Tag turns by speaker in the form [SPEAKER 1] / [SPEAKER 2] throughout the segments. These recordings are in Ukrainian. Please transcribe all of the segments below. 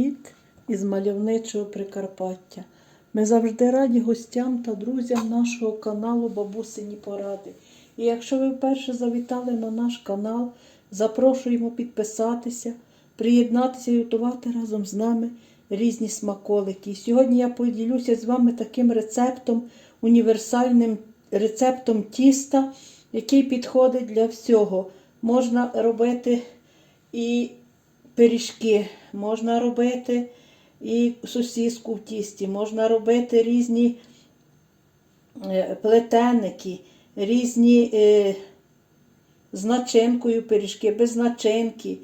[SPEAKER 1] Привіт із мальовничого Прикарпаття. Ми завжди раді гостям та друзям нашого каналу Бабусині Поради. І якщо ви вперше завітали на наш канал, запрошуємо підписатися, приєднатися і готувати разом з нами різні смаколики. І сьогодні я поділюся з вами таким рецептом, універсальним рецептом тіста, який підходить для всього. Можна робити і пиріжки, можна робити і сосиску в тісті, можна робити різні е, плетеники, різні е, з начинкою пиріжки, без начинки,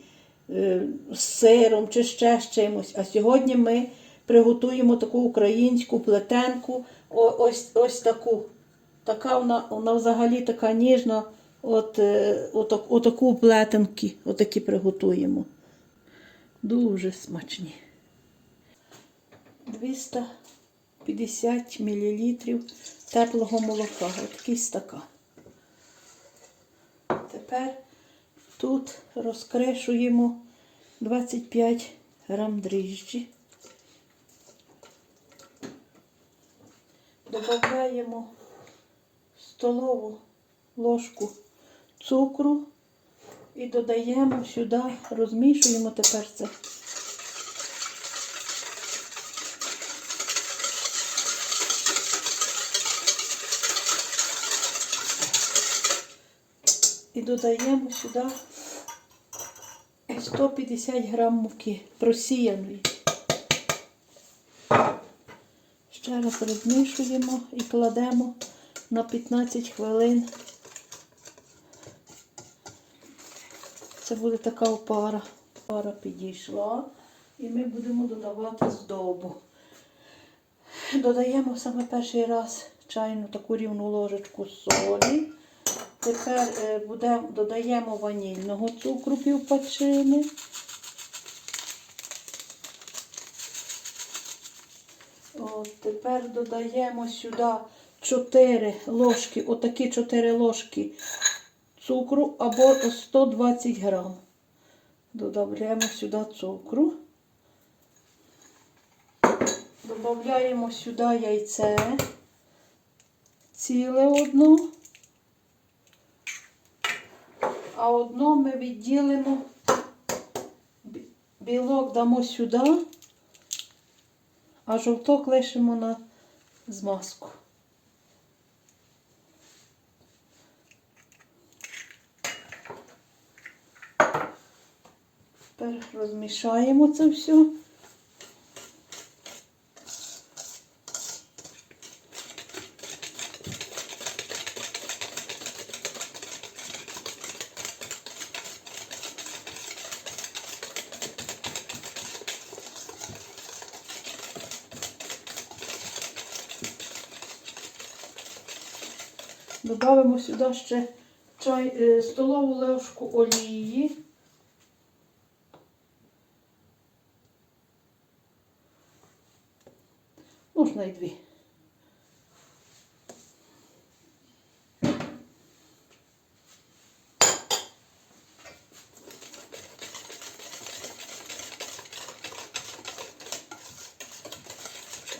[SPEAKER 1] е, з сиром чи ще з чимось. А сьогодні ми приготуємо таку українську плетенку, ось, ось таку. Така вона, вона взагалі така ніжна. От, отак, отаку плетенки, отакі приготуємо. Дуже смачні. 250 мл теплого молока. Отакий стакан. Тепер тут розкришуємо 25 грам дріжджі. Додаємо столову ложку цукру і додаємо сюди, розмішуємо тепер це. І додаємо сюди 150 грам муки просіяної. Ще раз розмішуємо і кладемо на 15 хвилин. Це буде така опара. Пара підійшла і ми будемо додавати здобу. Додаємо саме перший раз чайну таку рівну ложечку солі. Тепер е, буде, додаємо ванільного цукру півпачини. От, тепер додаємо сюди 4 ложки, отакі 4 ложки цукру або 120 грам. Додаємо сюди цукру. Додаємо сюди яйце. Ціле одно. А одно ми відділимо, білок дамо сюди, а жовток лишимо на змазку. Тепер розмішаємо це все. Добавимо сюди ще чай, е, столову ложку олії. Можна і.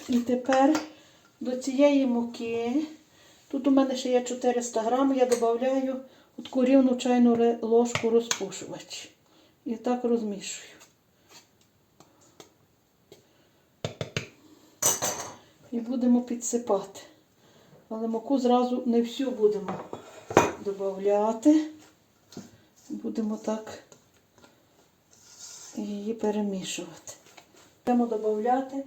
[SPEAKER 1] І тепер до цієї муки, тут у мене ще є 400 грам, я додаю таку рівну чайну ложку розпушувач. І так розмішую. І будемо підсипати. Але муку зразу не всю будемо додати. Будемо так її перемішувати. Будемо додати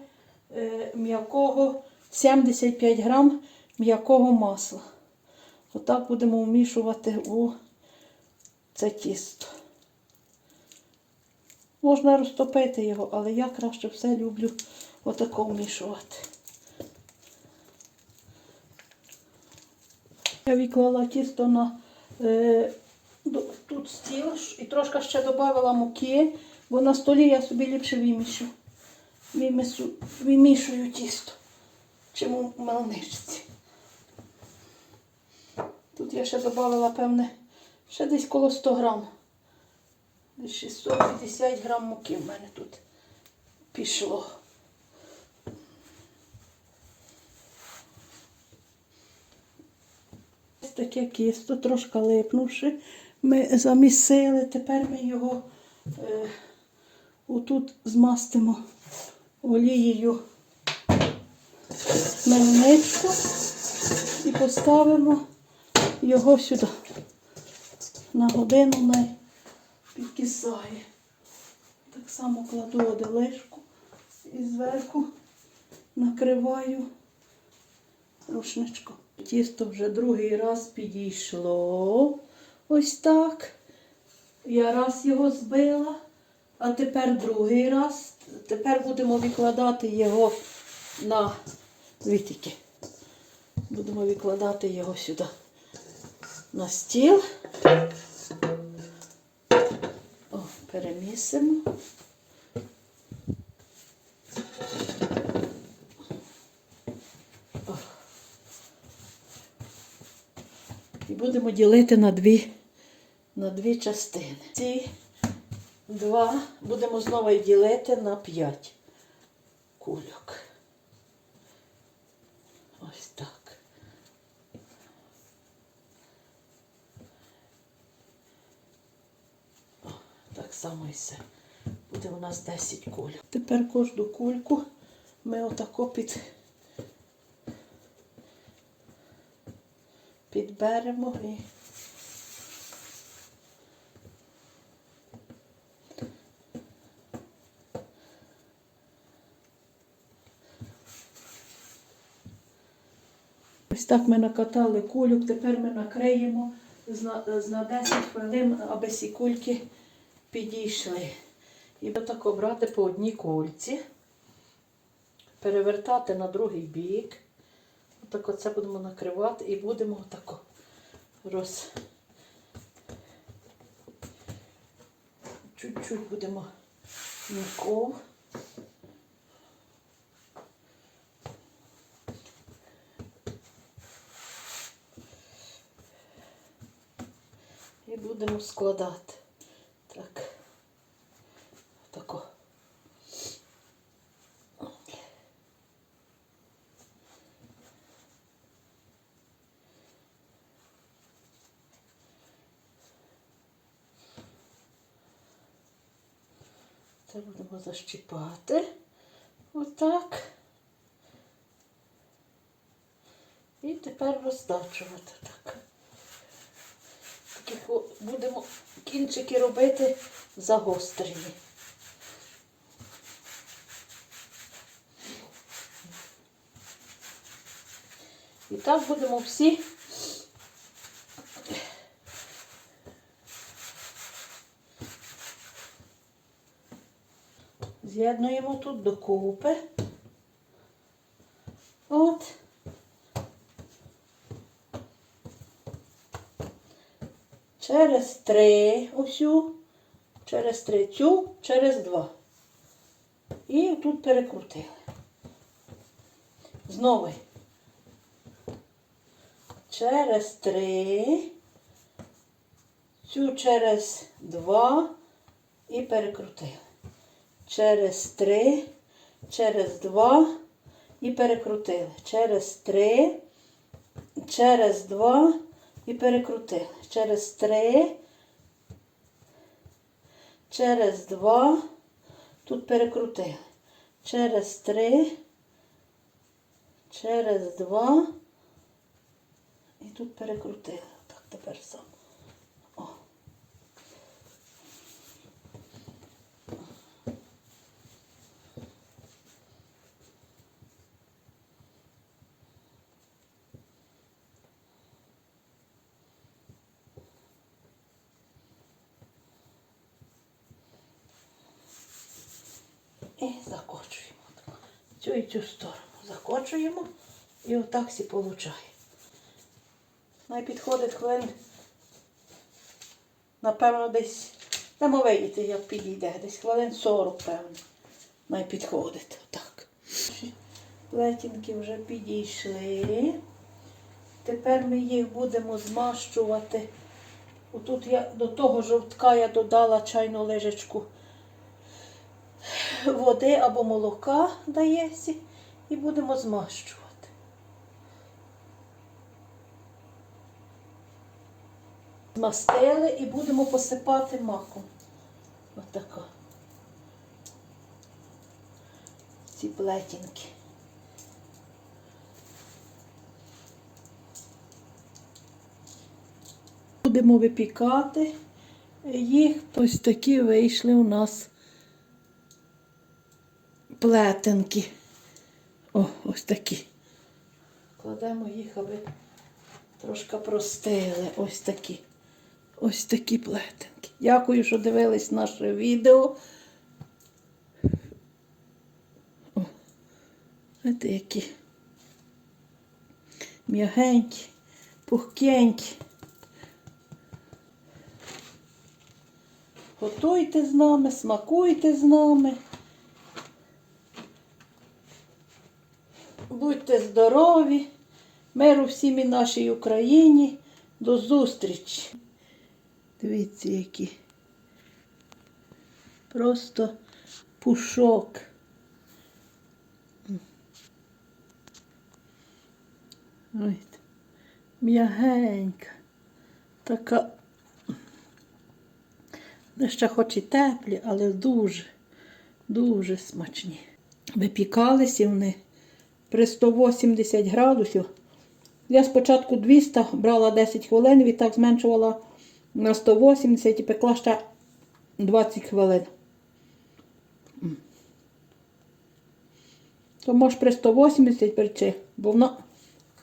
[SPEAKER 1] е, м'якого 75 грам м'якого масла. Отак будемо вмішувати у це тісто. Можна розтопити його, але я краще все люблю отако вмішувати. Я відклала тісто на е, тут стіл і трошки ще додала муки, бо на столі я собі ліпше вимішу. Вимісу, вимішую тісто, чим у мелничці. Тут я ще додала, певне, ще десь коло 100 грам. Десь 650 грам муки в мене тут пішло. Ось таке кісто, трошки липнувши, ми замісили. Тепер ми його е, отут змастимо олією мельничку і поставимо його сюди. На годину най підкисає. Так само кладу оделишку і зверху накриваю рушничком. Тісто вже другий раз підійшло. Ось так. Я раз його збила, а тепер другий раз. Тепер будемо викладати його на вітики. Будемо викладати його сюди на стіл. О, перемісимо. Будемо ділити на дві, на дві частини. Ці два будемо знову ділити на п'ять кульок. Ось так. О, так само і все. Буде у нас 10 кульок. Тепер кожну кульку ми отако під, підберемо і Ось так ми накатали кульок, тепер ми накриємо на, 10 хвилин, аби ці кульки підійшли. І отако брати по одній кульці, перевертати на другий бік. Отако це будемо накривати і будемо отако роз. Чуть-чуть будемо м'яко. І будемо складати. Так. Тако. Це будемо защіпати. Отак. І тепер роздачувати так. Такі будемо кінчики робити загострені. І так будемо всі. З'єднуємо тут докупи. От. Через три осю, через три цю, через два. І тут перекрутили. Знову. Через три, цю через два і перекрутили. Через три, через два і перекрутили. Через три, через два і перекрутили. Через три, через два, тут перекрутили. Через три, через два і тут перекрутили. Так, тепер сам. І закочуємо. Цю і цю сторону закочуємо і отак всі виходить. Най підходить хвилин, напевно, десь, дамо видіти, як підійде, десь хвилин 40, певно. Най підходить. Отак. Плетінки вже підійшли. Тепер ми їх будемо змащувати. Отут я до того жовтка я додала чайну лижечку води або молока дається і будемо змащувати. Змастили і будемо посипати маком. Отака. Ці плетінки. Будемо випікати їх. Ось такі вийшли у нас плетенки. О, ось такі. Кладемо їх, аби трошки простили. Ось такі. Ось такі плетенки. Дякую, що дивились наше відео. О, знаєте, які м'ягенькі, пухкенькі. Готуйте з нами, смакуйте з нами. Будьте здорові, миру всім і нашій Україні. До зустрічі. Дивіться, які. Просто пушок. М'ягенька. Така. Ще хоч і теплі, але дуже, дуже смачні. Випікалися вони при 180 градусів. Я спочатку 200 брала 10 хвилин, відтак зменшувала на 180 і пекла ще 20 хвилин. То можеш при 180 перчи, бо вона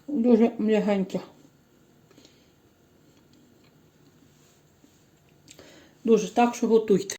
[SPEAKER 1] дуже м'ягенька. Дуже так, що готуйте.